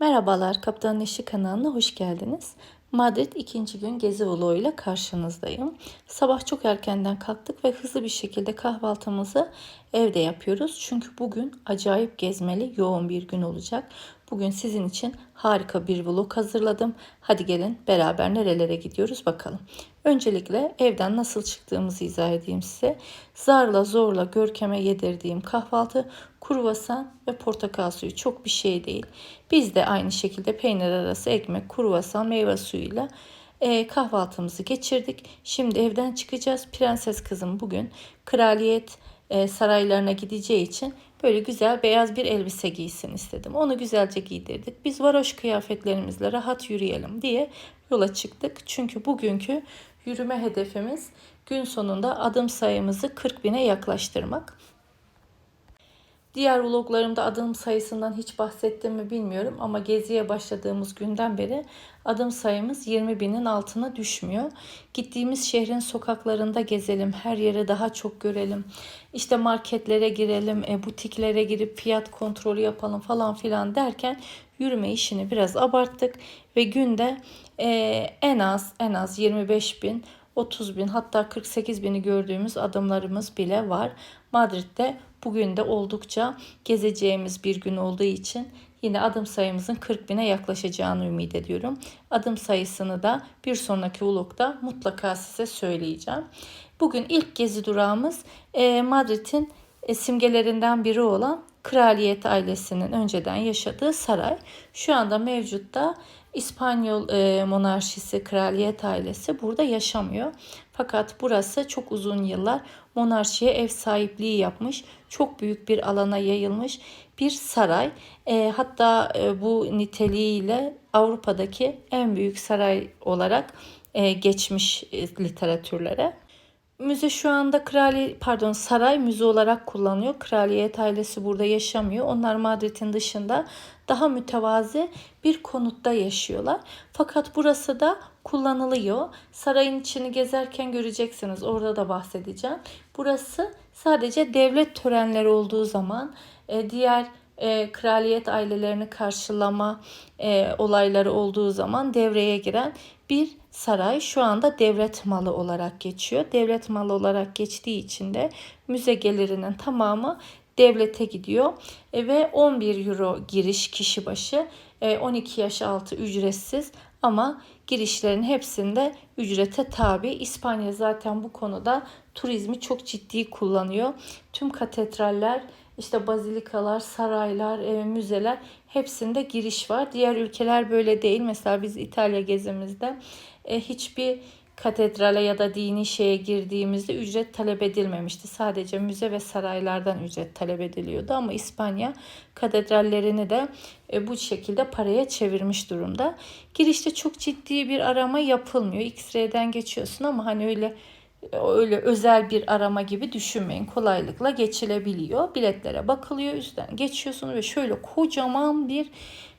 Merhabalar, Kaptanın İşi kanalına hoş geldiniz. Madrid ikinci gün gezi vloguyla karşınızdayım. Sabah çok erkenden kalktık ve hızlı bir şekilde kahvaltımızı evde yapıyoruz. Çünkü bugün acayip gezmeli, yoğun bir gün olacak. Bugün sizin için harika bir vlog hazırladım. Hadi gelin beraber nerelere gidiyoruz bakalım. Öncelikle evden nasıl çıktığımızı izah edeyim size. Zarla zorla Görkem'e yedirdiğim kahvaltı kruvasan ve portakal suyu çok bir şey değil. Biz de aynı şekilde peynir arası ekmek, kruvasan, meyve suyuyla e, kahvaltımızı geçirdik. Şimdi evden çıkacağız. Prenses kızım bugün kraliyet e, saraylarına gideceği için böyle güzel beyaz bir elbise giysin istedim. Onu güzelce giydirdik. Biz varoş kıyafetlerimizle rahat yürüyelim diye yola çıktık. Çünkü bugünkü yürüme hedefimiz gün sonunda adım sayımızı 40 bine yaklaştırmak. Diğer vloglarımda adım sayısından hiç bahsettim mi bilmiyorum ama geziye başladığımız günden beri adım sayımız 20 binin altına düşmüyor. Gittiğimiz şehrin sokaklarında gezelim, her yeri daha çok görelim. İşte marketlere girelim, e, butiklere girip fiyat kontrolü yapalım falan filan derken yürüme işini biraz abarttık ve günde e, en az en az 25 bin 30 bin hatta 48 bini gördüğümüz adımlarımız bile var. Madrid'de bugün de oldukça gezeceğimiz bir gün olduğu için yine adım sayımızın 40 bine yaklaşacağını ümit ediyorum. Adım sayısını da bir sonraki vlogda mutlaka size söyleyeceğim. Bugün ilk gezi durağımız Madrid'in simgelerinden biri olan kraliyet ailesinin önceden yaşadığı saray. Şu anda mevcutta İspanyol e, monarşisi, kraliyet ailesi burada yaşamıyor. Fakat burası çok uzun yıllar monarşiye ev sahipliği yapmış. Çok büyük bir alana yayılmış bir saray. E, hatta e, bu niteliğiyle Avrupa'daki en büyük saray olarak e, geçmiş e, literatürlere. Müze şu anda krali pardon saray müze olarak kullanıyor. Kraliyet ailesi burada yaşamıyor. Onlar Madrid'in dışında daha mütevazi bir konutta yaşıyorlar. Fakat burası da kullanılıyor. Sarayın içini gezerken göreceksiniz. Orada da bahsedeceğim. Burası sadece devlet törenleri olduğu zaman e, diğer e, kraliyet ailelerini karşılama e, olayları olduğu zaman devreye giren bir saray şu anda devlet malı olarak geçiyor. Devlet malı olarak geçtiği için de müze gelirinin tamamı devlete gidiyor e, ve 11 euro giriş kişi başı e, 12 yaş altı ücretsiz ama girişlerin hepsinde ücrete tabi. İspanya zaten bu konuda turizmi çok ciddi kullanıyor. Tüm katedraller işte bazilikalar, saraylar, e, müzeler hepsinde giriş var. Diğer ülkeler böyle değil. Mesela biz İtalya gezimizde e, hiçbir katedrale ya da dini şeye girdiğimizde ücret talep edilmemişti. Sadece müze ve saraylardan ücret talep ediliyordu ama İspanya katedrallerini de e, bu şekilde paraya çevirmiş durumda. Girişte çok ciddi bir arama yapılmıyor. X-ray'den geçiyorsun ama hani öyle öyle özel bir arama gibi düşünmeyin. Kolaylıkla geçilebiliyor. Biletlere bakılıyor. Üstten geçiyorsun ve şöyle kocaman bir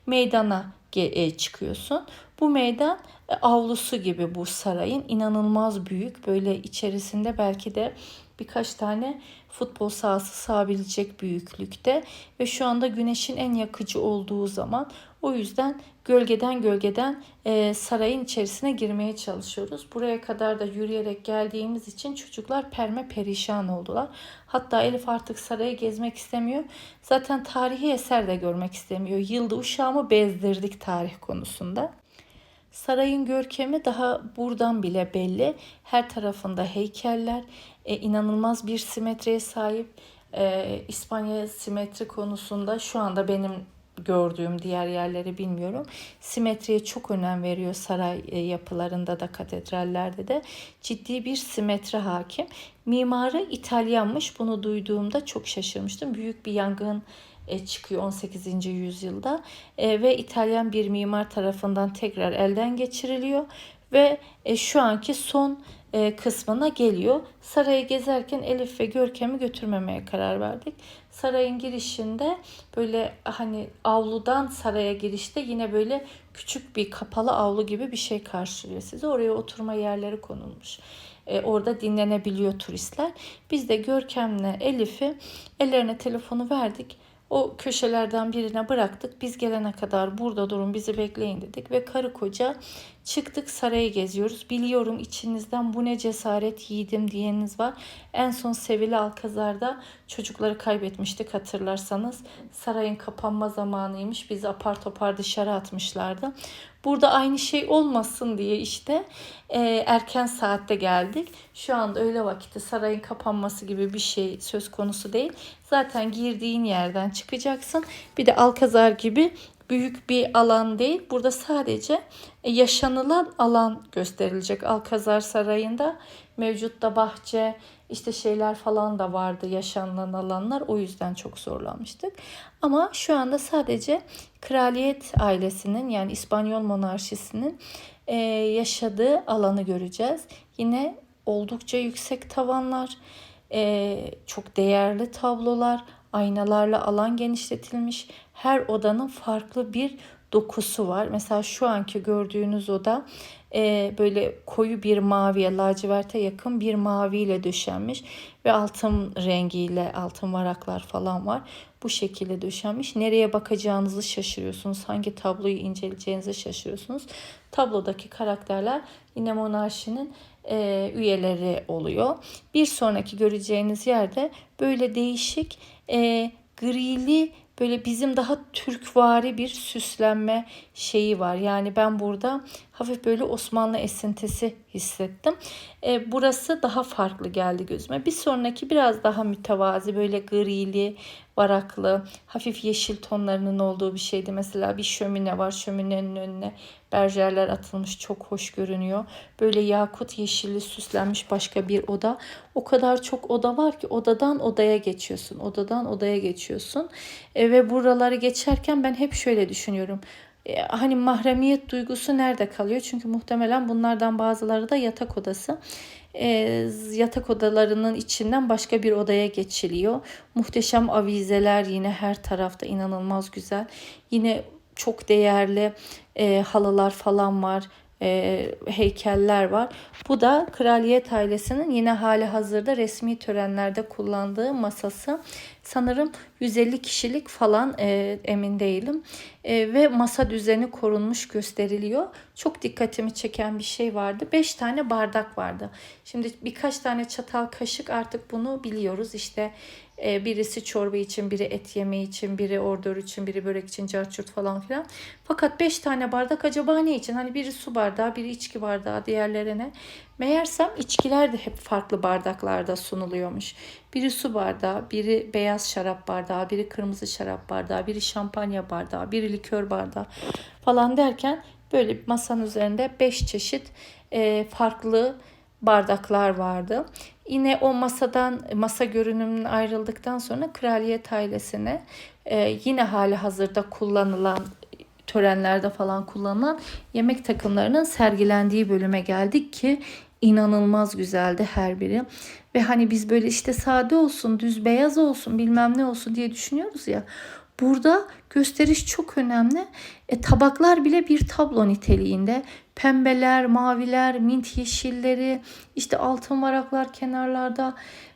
meydana e, çıkıyorsun. Bu meydan e, avlusu gibi bu sarayın inanılmaz büyük. Böyle içerisinde belki de birkaç tane futbol sahası sığabilecek büyüklükte ve şu anda güneşin en yakıcı olduğu zaman o yüzden gölgeden gölgeden e, sarayın içerisine girmeye çalışıyoruz. Buraya kadar da yürüyerek geldiğimiz için çocuklar perme perişan oldular. Hatta Elif artık sarayı gezmek istemiyor. Zaten tarihi eser de görmek istemiyor. Yılda uşağımı bezdirdik tarih konusunda. Sarayın görkemi daha buradan bile belli. Her tarafında heykeller, e, inanılmaz bir simetriye sahip. E, İspanya simetri konusunda şu anda benim gördüğüm diğer yerleri bilmiyorum. Simetriye çok önem veriyor saray e, yapılarında da katedrallerde de. Ciddi bir simetri hakim. Mimarı İtalyanmış. Bunu duyduğumda çok şaşırmıştım. Büyük bir yangın çıkıyor 18. yüzyılda e, ve İtalyan bir mimar tarafından tekrar elden geçiriliyor ve şu anki son kısmına geliyor. Sarayı gezerken Elif ve Görkem'i götürmemeye karar verdik. Sarayın girişinde böyle hani avludan saraya girişte yine böyle küçük bir kapalı avlu gibi bir şey karşılıyor sizi. Oraya oturma yerleri konulmuş. E, orada dinlenebiliyor turistler. Biz de Görkem'le Elif'i ellerine telefonu verdik. O köşelerden birine bıraktık. Biz gelene kadar burada durun bizi bekleyin dedik ve karı koca çıktık sarayı geziyoruz. Biliyorum içinizden bu ne cesaret yiğidim diyeniniz var. En son Sevili Alkazar'da çocukları kaybetmiştik hatırlarsanız. Sarayın kapanma zamanıymış. Bizi apar topar dışarı atmışlardı. Burada aynı şey olmasın diye işte e, erken saatte geldik. Şu anda öyle vakitte sarayın kapanması gibi bir şey söz konusu değil. Zaten girdiğin yerden çıkacaksın. Bir de Alkazar gibi büyük bir alan değil. Burada sadece yaşanılan alan gösterilecek. Alkazar Sarayı'nda mevcutta bahçe, işte şeyler falan da vardı yaşanılan alanlar. O yüzden çok zorlanmıştık. Ama şu anda sadece kraliyet ailesinin yani İspanyol monarşisinin e, yaşadığı alanı göreceğiz. Yine oldukça yüksek tavanlar, e, çok değerli tablolar, aynalarla alan genişletilmiş. Her odanın farklı bir dokusu var. Mesela şu anki gördüğünüz oda e, böyle koyu bir maviye, laciverte yakın bir maviyle döşenmiş ve altın rengiyle altın varaklar falan var. Bu şekilde döşenmiş. Nereye bakacağınızı şaşırıyorsunuz. Hangi tabloyu inceleyeceğinizi şaşırıyorsunuz. Tablodaki karakterler yine monarşinin e, üyeleri oluyor. Bir sonraki göreceğiniz yerde böyle değişik e, grili böyle bizim daha Türkvari bir süslenme şeyi var. Yani ben burada hafif böyle Osmanlı esintisi hissettim. E, burası daha farklı geldi gözüme. Bir sonraki biraz daha mütevazi böyle grili, varaklı, hafif yeşil tonlarının olduğu bir şeydi. Mesela bir şömine var. Şöminenin önüne berjerler atılmış. Çok hoş görünüyor. Böyle yakut yeşilli süslenmiş başka bir oda. O kadar çok oda var ki odadan odaya geçiyorsun. Odadan odaya geçiyorsun. E, ve buraları geçerken ben hep şöyle düşünüyorum e, hani mahremiyet duygusu nerede kalıyor? Çünkü muhtemelen bunlardan bazıları da yatak odası e, yatak odalarının içinden başka bir odaya geçiliyor. Muhteşem avizeler yine her tarafta inanılmaz güzel. Yine çok değerli e, halılar falan var e, heykeller var. Bu da kraliyet ailesinin yine hali hazırda resmi törenlerde kullandığı masası. Sanırım 150 kişilik falan e, emin değilim. E, ve masa düzeni korunmuş gösteriliyor. Çok dikkatimi çeken bir şey vardı. 5 tane bardak vardı. Şimdi birkaç tane çatal kaşık artık bunu biliyoruz. İşte e, birisi çorba için, biri et yemeği için, biri ordör için, biri börek için, carçurt falan filan. Fakat 5 tane bardak acaba ne için? Hani biri su bardağı, biri içki bardağı, diğerlerine. Meğersem içkiler de hep farklı bardaklarda sunuluyormuş. Biri su bardağı, biri beyaz şarap bardağı, biri kırmızı şarap bardağı, biri şampanya bardağı, biri likör bardağı falan derken böyle masanın üzerinde 5 çeşit e, farklı bardaklar vardı. Yine o masadan masa görünümünün ayrıldıktan sonra kraliyet ailesine e, yine hali hazırda kullanılan törenlerde falan kullanılan yemek takımlarının sergilendiği bölüme geldik ki inanılmaz güzeldi her biri. Ve hani biz böyle işte sade olsun, düz beyaz olsun, bilmem ne olsun diye düşünüyoruz ya. Burada gösteriş çok önemli. E, tabaklar bile bir tablo niteliğinde. Pembeler, maviler, mint yeşilleri, işte altın varaklar kenarlarda.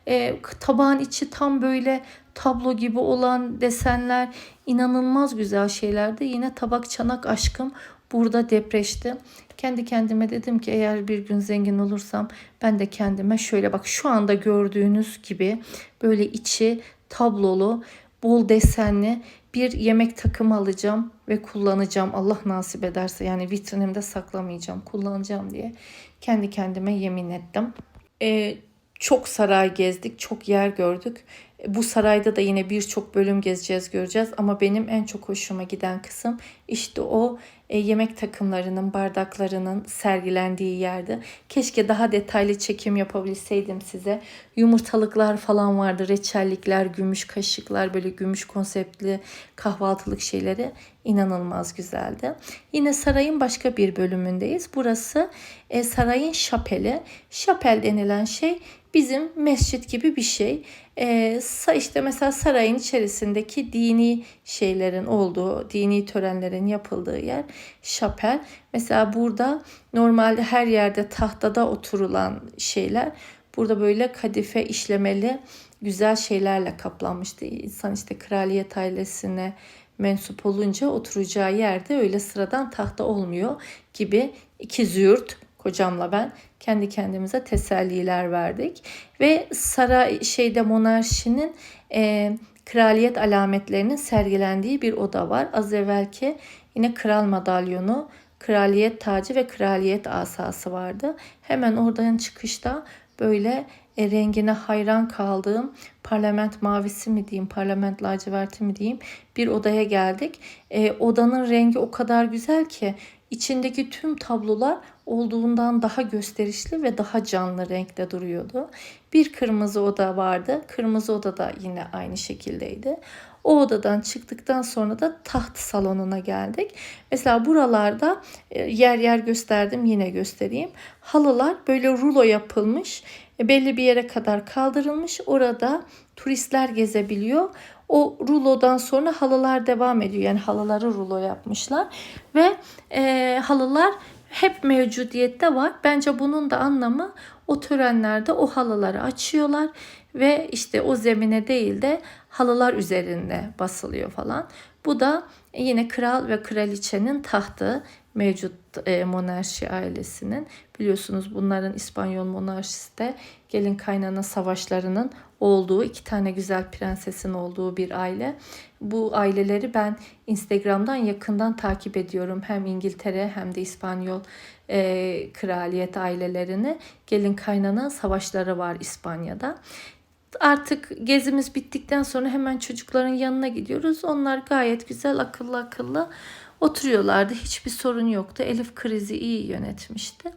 E, tabağın içi tam böyle tablo gibi olan desenler inanılmaz güzel şeylerdi. Yine tabak çanak aşkım burada depreşti. Kendi kendime dedim ki eğer bir gün zengin olursam ben de kendime şöyle bak şu anda gördüğünüz gibi böyle içi tablolu bol desenli bir yemek takımı alacağım ve kullanacağım. Allah nasip ederse yani vitrinimde saklamayacağım, kullanacağım diye kendi kendime yemin ettim. Ee, çok saray gezdik, çok yer gördük. Bu sarayda da yine birçok bölüm gezeceğiz, göreceğiz. Ama benim en çok hoşuma giden kısım işte o e, yemek takımlarının, bardaklarının sergilendiği yerde. Keşke daha detaylı çekim yapabilseydim size. Yumurtalıklar falan vardı, reçellikler, gümüş kaşıklar, böyle gümüş konseptli kahvaltılık şeyleri inanılmaz güzeldi. Yine sarayın başka bir bölümündeyiz. Burası e, sarayın şapeli. Şapel denilen şey bizim mescit gibi bir şey. Ee, işte mesela sarayın içerisindeki dini şeylerin olduğu, dini törenlerin yapıldığı yer şapel. Mesela burada normalde her yerde tahtada oturulan şeyler Burada böyle kadife işlemeli güzel şeylerle kaplanmıştı. İnsan işte kraliyet ailesine mensup olunca oturacağı yerde öyle sıradan tahta olmuyor gibi iki züğürt kocamla ben kendi kendimize teselliler verdik ve saray şeyde monarşinin e, kraliyet alametlerinin sergilendiği bir oda var. Az evvelki yine kral madalyonu, kraliyet tacı ve kraliyet asası vardı. Hemen oradan çıkışta böyle e, rengine hayran kaldığım parlament mavisi mi diyeyim, parlament laciverti mi diyeyim bir odaya geldik. E, odanın rengi o kadar güzel ki içindeki tüm tablolar olduğundan daha gösterişli ve daha canlı renkte duruyordu. Bir kırmızı oda vardı. Kırmızı oda da yine aynı şekildeydi. O odadan çıktıktan sonra da taht salonuna geldik. Mesela buralarda e, yer yer gösterdim yine göstereyim. Halılar böyle rulo yapılmış. E, belli bir yere kadar kaldırılmış. Orada turistler gezebiliyor. O rulodan sonra halılar devam ediyor. Yani halıları rulo yapmışlar. Ve e, halılar hep mevcudiyette var. Bence bunun da anlamı o törenlerde o halıları açıyorlar ve işte o zemine değil de halılar üzerinde basılıyor falan. Bu da yine kral ve kraliçenin tahtı mevcut e, monarşi ailesinin. Biliyorsunuz bunların İspanyol monarşisi de gelin kaynana savaşlarının olduğu iki tane güzel prensesin olduğu bir aile. Bu aileleri ben Instagram'dan yakından takip ediyorum. Hem İngiltere hem de İspanyol e, kraliyet ailelerini. Gelin kaynana savaşları var İspanya'da. Artık gezimiz bittikten sonra hemen çocukların yanına gidiyoruz. Onlar gayet güzel akıllı akıllı oturuyorlardı. Hiçbir sorun yoktu. Elif krizi iyi yönetmişti.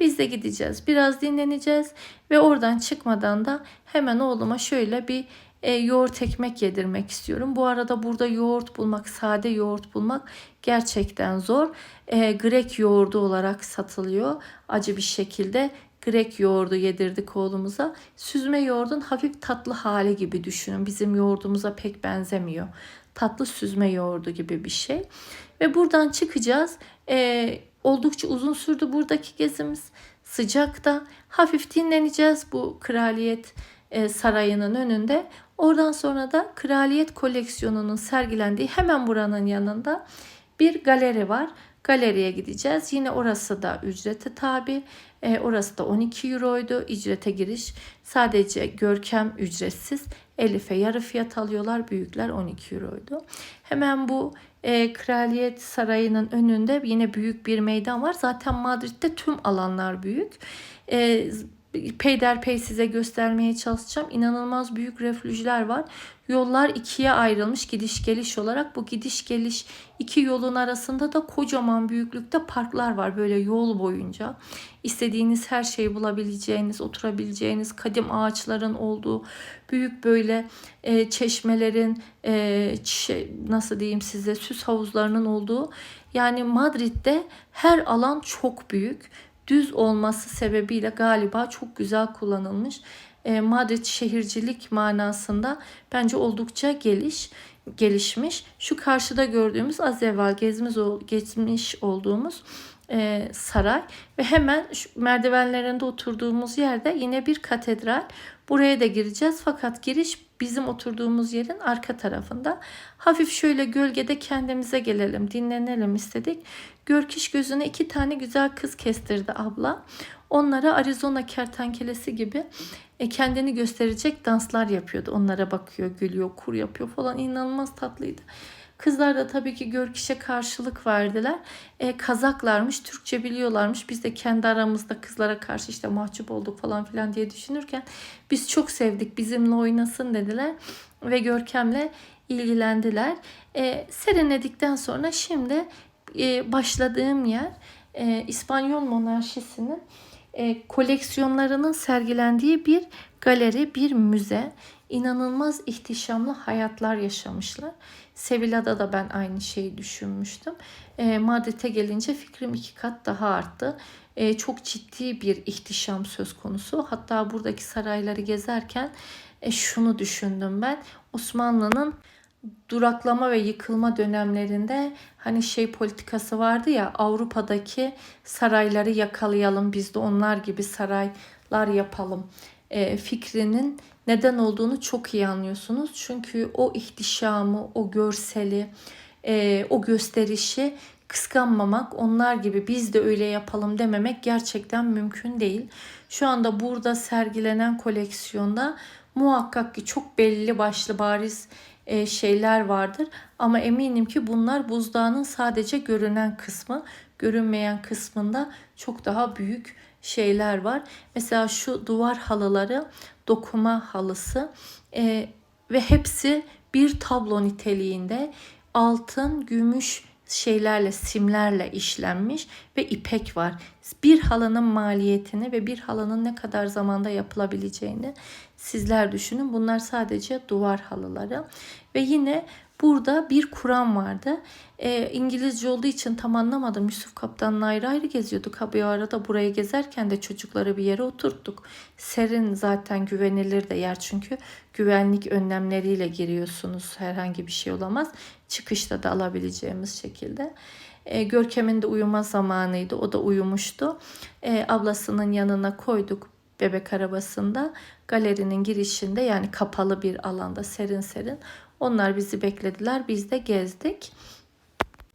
Biz de gideceğiz. Biraz dinleneceğiz ve oradan çıkmadan da hemen oğluma şöyle bir e, yoğurt ekmek yedirmek istiyorum. Bu arada burada yoğurt bulmak, sade yoğurt bulmak gerçekten zor. E, Grek yoğurdu olarak satılıyor. Acı bir şekilde Grek yoğurdu yedirdik oğlumuza. Süzme yoğurdun hafif tatlı hali gibi düşünün. Bizim yoğurdumuza pek benzemiyor. Tatlı süzme yoğurdu gibi bir şey. Ve buradan çıkacağız. Ee, oldukça uzun sürdü buradaki gezimiz. Sıcakta hafif dinleneceğiz bu kraliyet e, sarayının önünde. Oradan sonra da kraliyet koleksiyonunun sergilendiği hemen buranın yanında bir galeri var. Galeriye gideceğiz. Yine orası da ücrete tabi. E, orası da 12 euroydu. İcrete giriş sadece görkem ücretsiz. Elif'e yarı fiyat alıyorlar. Büyükler 12 euroydu. Hemen bu e, Kraliyet Sarayı'nın önünde yine büyük bir meydan var. Zaten Madrid'de tüm alanlar büyük. E, peyderpey size göstermeye çalışacağım. İnanılmaz büyük refüjler var. Yollar ikiye ayrılmış gidiş geliş olarak. Bu gidiş geliş iki yolun arasında da kocaman büyüklükte parklar var böyle yol boyunca. İstediğiniz her şeyi bulabileceğiniz, oturabileceğiniz kadim ağaçların olduğu büyük böyle e, çeşmelerin e, şey, nasıl diyeyim size süs havuzlarının olduğu yani Madrid'de her alan çok büyük düz olması sebebiyle galiba çok güzel kullanılmış. E, Madrid şehircilik manasında bence oldukça geliş gelişmiş. Şu karşıda gördüğümüz az evvel gezmiş, gezmiş olduğumuz e, saray ve hemen şu merdivenlerinde oturduğumuz yerde yine bir katedral. Buraya da gireceğiz fakat giriş bizim oturduğumuz yerin arka tarafında. Hafif şöyle gölgede kendimize gelelim, dinlenelim istedik. Görkiş gözüne iki tane güzel kız kestirdi abla. Onlara Arizona kertenkelesi gibi e, kendini gösterecek danslar yapıyordu. Onlara bakıyor, gülüyor, kur yapıyor falan. inanılmaz tatlıydı. Kızlar da tabii ki Görkiş'e karşılık verdiler. E, kazaklarmış, Türkçe biliyorlarmış. Biz de kendi aramızda kızlara karşı işte mahcup olduk falan filan diye düşünürken biz çok sevdik bizimle oynasın dediler. Ve Görkem'le ilgilendiler. E, serinledikten sonra şimdi e, başladığım yer e, İspanyol monarşisinin e, koleksiyonlarının sergilendiği bir galeri, bir müze. İnanılmaz ihtişamlı hayatlar yaşamışlar. Sevilla'da da ben aynı şeyi düşünmüştüm. E, Madrid'e gelince fikrim iki kat daha arttı. E, çok ciddi bir ihtişam söz konusu. Hatta buradaki sarayları gezerken e, şunu düşündüm ben. Osmanlı'nın duraklama ve yıkılma dönemlerinde hani şey politikası vardı ya Avrupa'daki sarayları yakalayalım biz de onlar gibi saraylar yapalım e, fikrinin neden olduğunu çok iyi anlıyorsunuz. Çünkü o ihtişamı, o görseli, e, o gösterişi kıskanmamak, onlar gibi biz de öyle yapalım dememek gerçekten mümkün değil. Şu anda burada sergilenen koleksiyonda muhakkak ki çok belli başlı bariz şeyler vardır. Ama eminim ki bunlar buzdağının sadece görünen kısmı. Görünmeyen kısmında çok daha büyük şeyler var. Mesela şu duvar halıları dokuma halısı e, ve hepsi bir tablo niteliğinde altın, gümüş şeylerle, simlerle işlenmiş ve ipek var. Bir halının maliyetini ve bir halının ne kadar zamanda yapılabileceğini sizler düşünün. Bunlar sadece duvar halıları. Ve yine burada bir Kur'an vardı. E, İngilizce olduğu için tam anlamadım. Yusuf Kaptan'la ayrı ayrı geziyorduk. Ha bir arada burayı gezerken de çocukları bir yere oturttuk. Serin zaten güvenilir de yer çünkü güvenlik önlemleriyle giriyorsunuz. Herhangi bir şey olamaz. Çıkışta da alabileceğimiz şekilde. E, Görkem'in de uyuma zamanıydı. O da uyumuştu. E, ablasının yanına koyduk bebek arabasında galerinin girişinde yani kapalı bir alanda serin serin onlar bizi beklediler biz de gezdik.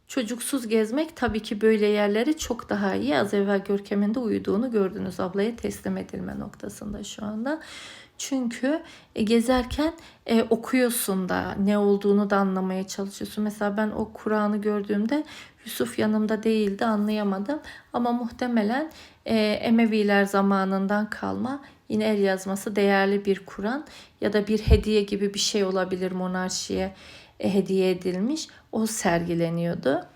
Çocuksuz gezmek tabii ki böyle yerleri çok daha iyi. Az evvel Görkem'in de uyuduğunu gördünüz ablaya teslim edilme noktasında şu anda. Çünkü e, gezerken e, okuyorsun da ne olduğunu da anlamaya çalışıyorsun. Mesela ben o Kur'an'ı gördüğümde Yusuf yanımda değildi anlayamadım. Ama muhtemelen e, Emeviler zamanından kalma yine el yazması değerli bir Kur'an ya da bir hediye gibi bir şey olabilir monarşiye e, hediye edilmiş. O sergileniyordu.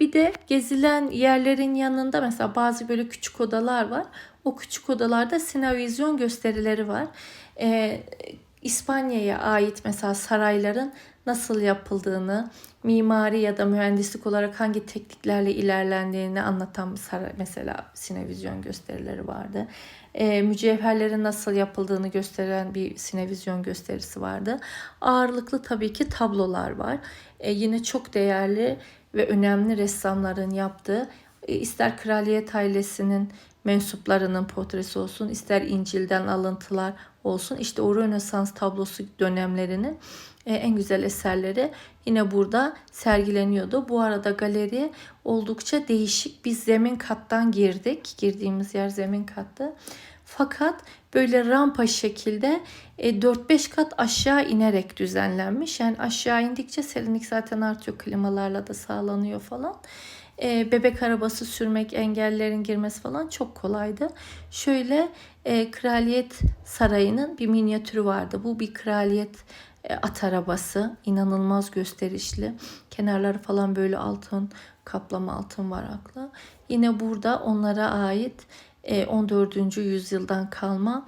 Bir de gezilen yerlerin yanında mesela bazı böyle küçük odalar var. O küçük odalarda sinevizyon gösterileri var. Ee, İspanya'ya ait mesela sarayların nasıl yapıldığını, mimari ya da mühendislik olarak hangi tekniklerle ilerlendiğini anlatan saray, mesela sinevizyon gösterileri vardı. E, mücevherlerin nasıl yapıldığını gösteren bir sinevizyon gösterisi vardı. Ağırlıklı tabii ki tablolar var. E, yine çok değerli ve önemli ressamların yaptığı ister kraliyet ailesinin mensuplarının portresi olsun, ister İncil'den alıntılar olsun. İşte o Rönesans tablosu dönemlerinin e, en güzel eserleri yine burada sergileniyordu. Bu arada galeri oldukça değişik. Biz zemin kattan girdik. Girdiğimiz yer zemin kattı. Fakat böyle rampa şekilde 4-5 e, kat aşağı inerek düzenlenmiş. Yani aşağı indikçe serinlik zaten artıyor. Klimalarla da sağlanıyor falan. E, bebek arabası sürmek, engellerin girmesi falan çok kolaydı. Şöyle e, Kraliyet Sarayı'nın bir minyatürü vardı. Bu bir kraliyet e, at arabası. inanılmaz gösterişli. Kenarları falan böyle altın, kaplama altın varaklı. Yine burada onlara ait 14. yüzyıldan kalma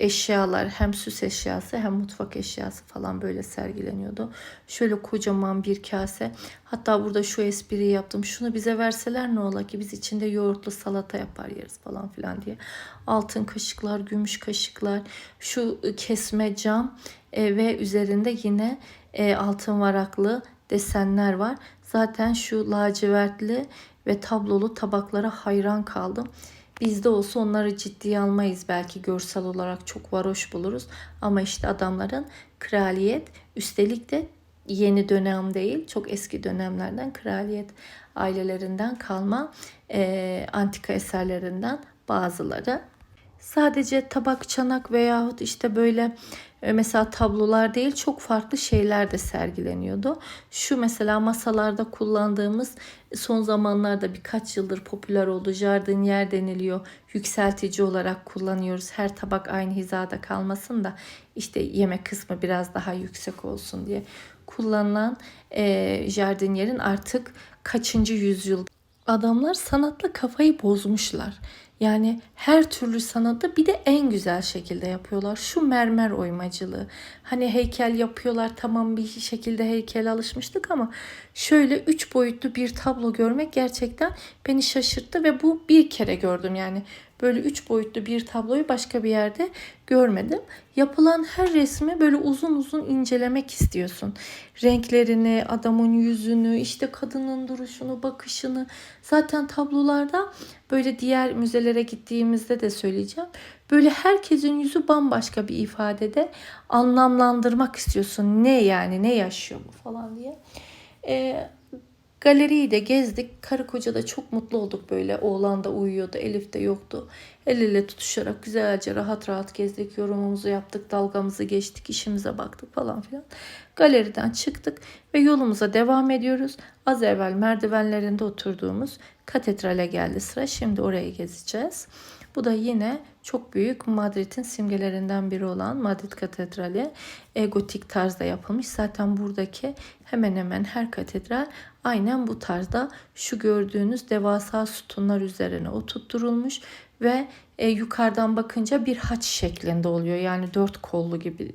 eşyalar hem süs eşyası hem mutfak eşyası falan böyle sergileniyordu. Şöyle kocaman bir kase. Hatta burada şu espriyi yaptım. Şunu bize verseler ne ola ki biz içinde yoğurtlu salata yapar yeriz falan filan diye. Altın kaşıklar, gümüş kaşıklar, şu kesme cam e, ve üzerinde yine e, altın varaklı desenler var. Zaten şu lacivertli ve tablolu tabaklara hayran kaldım. Bizde olsa onları ciddiye almayız belki görsel olarak çok varoş buluruz. Ama işte adamların kraliyet üstelik de yeni dönem değil çok eski dönemlerden kraliyet ailelerinden kalma e, antika eserlerinden bazıları. Sadece tabak, çanak veyahut işte böyle e, mesela tablolar değil çok farklı şeyler de sergileniyordu. Şu mesela masalarda kullandığımız son zamanlarda birkaç yıldır popüler oldu. Jardinier deniliyor. Yükseltici olarak kullanıyoruz. Her tabak aynı hizada kalmasın da işte yemek kısmı biraz daha yüksek olsun diye kullanılan e, jardinierin artık kaçıncı yüzyıl adamlar sanatla kafayı bozmuşlar. Yani her türlü sanatı bir de en güzel şekilde yapıyorlar. Şu mermer oymacılığı. Hani heykel yapıyorlar tamam bir şekilde heykel alışmıştık ama şöyle üç boyutlu bir tablo görmek gerçekten beni şaşırttı ve bu bir kere gördüm yani. Böyle üç boyutlu bir tabloyu başka bir yerde görmedim. Yapılan her resmi böyle uzun uzun incelemek istiyorsun. Renklerini, adamın yüzünü, işte kadının duruşunu, bakışını. Zaten tablolarda böyle diğer müzeler galerilere gittiğimizde de söyleyeceğim. Böyle herkesin yüzü bambaşka bir ifadede anlamlandırmak istiyorsun. Ne yani ne yaşıyor bu falan diye. Ee, galeriyi de gezdik. Karı koca da çok mutlu olduk böyle. Oğlan da uyuyordu. Elif de yoktu. El ele tutuşarak güzelce rahat rahat gezdik. Yorumumuzu yaptık. Dalgamızı geçtik. işimize baktık falan filan. Galeriden çıktık ve yolumuza devam ediyoruz. Az evvel merdivenlerinde oturduğumuz katedrale geldi sıra. Şimdi orayı gezeceğiz. Bu da yine çok büyük Madrid'in simgelerinden biri olan Madrid Katedrali e, gotik tarzda yapılmış. Zaten buradaki hemen hemen her katedral aynen bu tarzda şu gördüğünüz devasa sütunlar üzerine oturtturulmuş ve e, yukarıdan bakınca bir haç şeklinde oluyor. Yani dört kollu gibi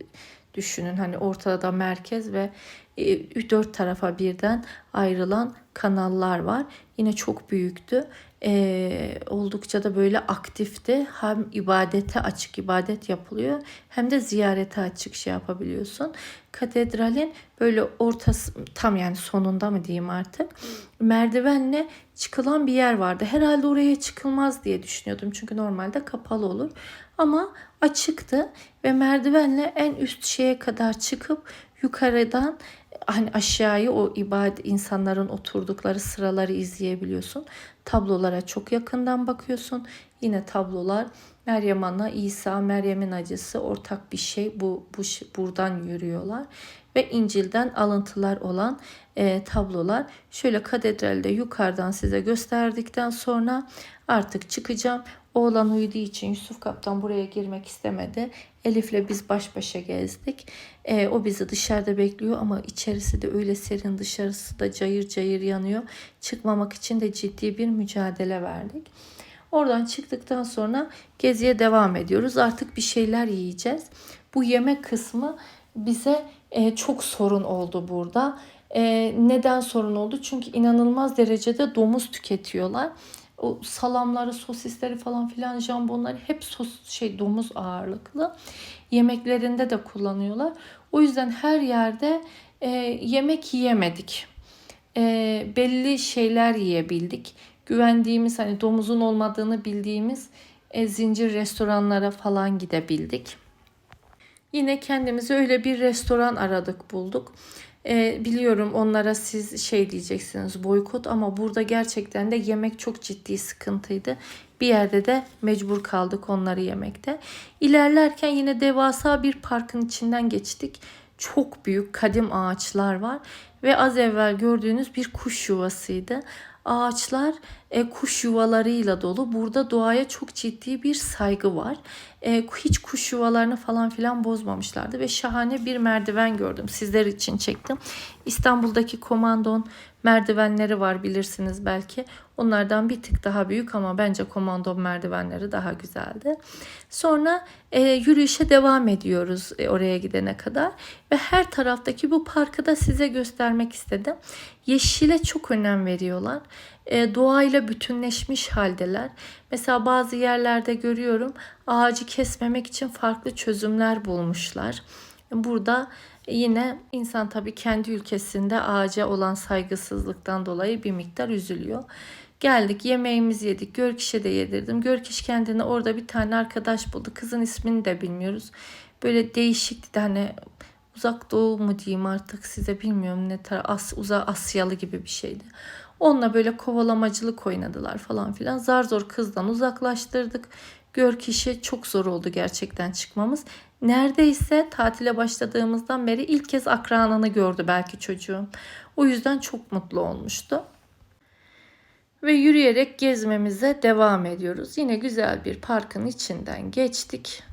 düşünün. Hani ortada merkez ve e, dört tarafa birden ayrılan kanallar var. Yine çok büyüktü. E, oldukça da böyle aktifti. Hem ibadete açık ibadet yapılıyor hem de ziyarete açık şey yapabiliyorsun. Katedralin böyle ortası tam yani sonunda mı diyeyim artık merdivenle çıkılan bir yer vardı. Herhalde oraya çıkılmaz diye düşünüyordum. Çünkü normalde kapalı olur. Ama açıktı ve merdivenle en üst şeye kadar çıkıp yukarıdan hani aşağıyı o ibadet insanların oturdukları sıraları izleyebiliyorsun. Tablolara çok yakından bakıyorsun. Yine tablolar Meryem Ana, İsa, Meryem'in acısı ortak bir şey. Bu, bu buradan yürüyorlar ve İncil'den alıntılar olan e, tablolar. Şöyle katedralde yukarıdan size gösterdikten sonra artık çıkacağım. Oğlan uyuduğu için Yusuf Kaptan buraya girmek istemedi. Elif'le biz baş başa gezdik. E, o bizi dışarıda bekliyor ama içerisi de öyle serin dışarısı da cayır cayır yanıyor. Çıkmamak için de ciddi bir mücadele verdik. Oradan çıktıktan sonra geziye devam ediyoruz. Artık bir şeyler yiyeceğiz. Bu yemek kısmı bize e, çok sorun oldu burada. E, neden sorun oldu? Çünkü inanılmaz derecede domuz tüketiyorlar. O salamları, sosisleri falan filan, jambonları hep sos, şey domuz ağırlıklı. Yemeklerinde de kullanıyorlar. O yüzden her yerde e, yemek yiyemedik. E, belli şeyler yiyebildik. Güvendiğimiz hani domuzun olmadığını bildiğimiz e, zincir restoranlara falan gidebildik. Yine kendimize öyle bir restoran aradık bulduk. E, biliyorum onlara siz şey diyeceksiniz boykot ama burada gerçekten de yemek çok ciddi sıkıntıydı. Bir yerde de mecbur kaldık onları yemekte. İlerlerken yine devasa bir parkın içinden geçtik. Çok büyük kadim ağaçlar var ve az evvel gördüğünüz bir kuş yuvasıydı ağaçlar e, kuş yuvalarıyla dolu. Burada doğaya çok ciddi bir saygı var. E, hiç kuş yuvalarını falan filan bozmamışlardı ve şahane bir merdiven gördüm. Sizler için çektim. İstanbul'daki komandon merdivenleri var bilirsiniz belki. Onlardan bir tık daha büyük ama bence komandon merdivenleri daha güzeldi. Sonra e, yürüyüşe devam ediyoruz e, oraya gidene kadar ve her taraftaki bu parkı da size göstermek istedim. Yeşile çok önem veriyorlar. E, doğayla bütünleşmiş haldeler. Mesela bazı yerlerde görüyorum ağacı kesmemek için farklı çözümler bulmuşlar. Burada yine insan tabii kendi ülkesinde ağaca olan saygısızlıktan dolayı bir miktar üzülüyor. Geldik yemeğimizi yedik. Görkiş'e de yedirdim. Görkiş kendine orada bir tane arkadaş buldu. Kızın ismini de bilmiyoruz. Böyle değişikti de hani uzak doğu mu diyeyim artık size bilmiyorum ne taraf As, uzak Asyalı gibi bir şeydi. Onunla böyle kovalamacılık oynadılar falan filan. Zar zor kızdan uzaklaştırdık. Gör kişi çok zor oldu gerçekten çıkmamız. Neredeyse tatile başladığımızdan beri ilk kez akranını gördü belki çocuğum. O yüzden çok mutlu olmuştu. Ve yürüyerek gezmemize devam ediyoruz. Yine güzel bir parkın içinden geçtik.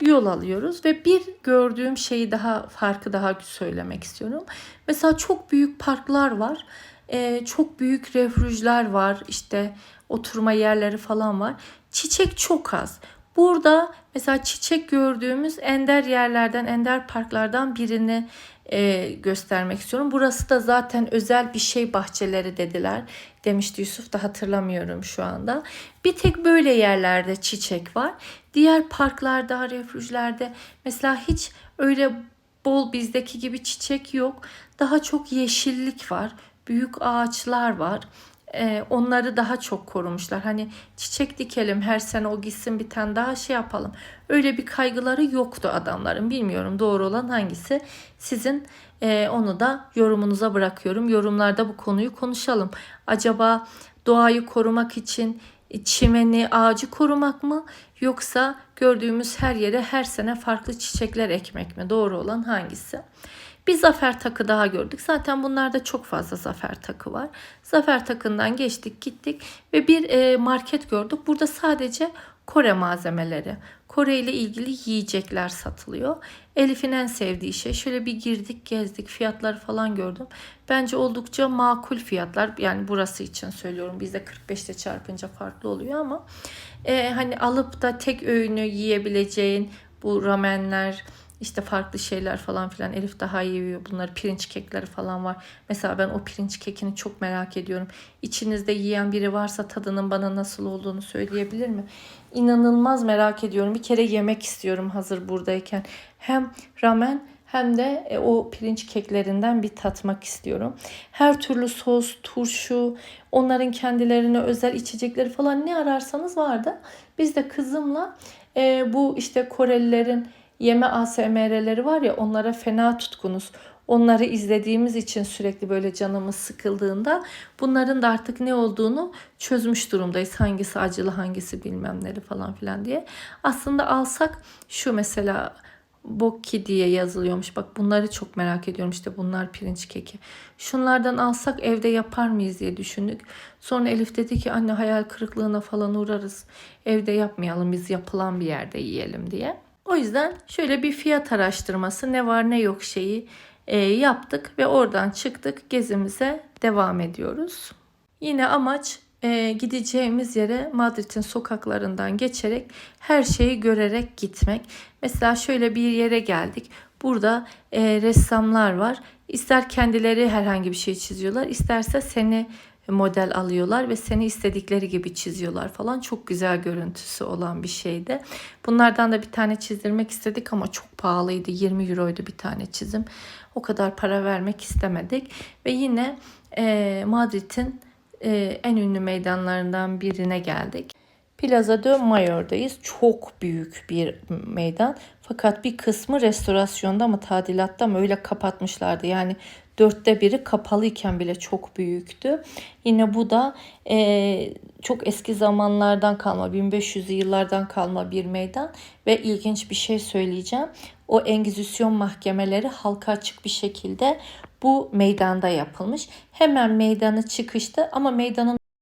Yol alıyoruz ve bir gördüğüm şeyi daha farkı daha söylemek istiyorum. Mesela çok büyük parklar var. Ee, çok büyük refüjler var. İşte oturma yerleri falan var. Çiçek çok az. Burada mesela çiçek gördüğümüz ender yerlerden, ender parklardan birini e, göstermek istiyorum. Burası da zaten özel bir şey bahçeleri dediler. Demişti Yusuf da hatırlamıyorum şu anda. Bir tek böyle yerlerde çiçek var. Diğer parklarda, refüjlerde mesela hiç öyle bol bizdeki gibi çiçek yok. Daha çok yeşillik var. Büyük ağaçlar var. E, onları daha çok korumuşlar. Hani çiçek dikelim her sene o gitsin bir tane daha şey yapalım. Öyle bir kaygıları yoktu adamların. Bilmiyorum doğru olan hangisi. Sizin e, onu da yorumunuza bırakıyorum. Yorumlarda bu konuyu konuşalım. Acaba doğayı korumak için çimeni, ağacı korumak mı yoksa gördüğümüz her yere her sene farklı çiçekler ekmek mi? Doğru olan hangisi? Bir zafer takı daha gördük. Zaten bunlarda çok fazla zafer takı var. Zafer takından geçtik gittik ve bir e, market gördük. Burada sadece Kore malzemeleri, Kore ile ilgili yiyecekler satılıyor. Elif'in en sevdiği şey. Şöyle bir girdik gezdik fiyatları falan gördüm. Bence oldukça makul fiyatlar. Yani burası için söylüyorum. Bizde 45'te çarpınca farklı oluyor ama e, hani alıp da tek öğünü yiyebileceğin bu ramenler, işte farklı şeyler falan filan. Elif daha iyi yiyor. Bunlar pirinç kekleri falan var. Mesela ben o pirinç kekini çok merak ediyorum. İçinizde yiyen biri varsa tadının bana nasıl olduğunu söyleyebilir mi? İnanılmaz merak ediyorum. Bir kere yemek istiyorum hazır buradayken. Hem ramen hem de e, o pirinç keklerinden bir tatmak istiyorum. Her türlü sos, turşu, onların kendilerine özel içecekleri falan ne ararsanız vardı. Biz de kızımla e, bu işte Korelilerin yeme ASMR'leri var ya onlara fena tutkunuz. Onları izlediğimiz için sürekli böyle canımız sıkıldığında bunların da artık ne olduğunu çözmüş durumdayız. Hangisi acılı hangisi bilmem neleri falan filan diye. Aslında alsak şu mesela Bokki diye yazılıyormuş. Bak bunları çok merak ediyorum. İşte bunlar pirinç keki. Şunlardan alsak evde yapar mıyız diye düşündük. Sonra Elif dedi ki anne hayal kırıklığına falan uğrarız. Evde yapmayalım biz yapılan bir yerde yiyelim diye. O yüzden şöyle bir fiyat araştırması ne var ne yok şeyi e, yaptık ve oradan çıktık gezimize devam ediyoruz. Yine amaç e, gideceğimiz yere Madrid'in sokaklarından geçerek her şeyi görerek gitmek. Mesela şöyle bir yere geldik. Burada e, ressamlar var. İster kendileri herhangi bir şey çiziyorlar, isterse seni model alıyorlar ve seni istedikleri gibi çiziyorlar falan. Çok güzel görüntüsü olan bir şeydi. Bunlardan da bir tane çizdirmek istedik ama çok pahalıydı. 20 euroydu bir tane çizim. O kadar para vermek istemedik. Ve yine e, Madrid'in e, en ünlü meydanlarından birine geldik. Plaza de Mayor'dayız. Çok büyük bir meydan. Fakat bir kısmı restorasyonda ama tadilatta mı öyle kapatmışlardı. Yani dörtte biri kapalıyken bile çok büyüktü. Yine bu da e, çok eski zamanlardan kalma 1500'lü yıllardan kalma bir meydan ve ilginç bir şey söyleyeceğim. O Engizisyon mahkemeleri halka açık bir şekilde bu meydanda yapılmış. Hemen meydanı çıkışta ama meydanın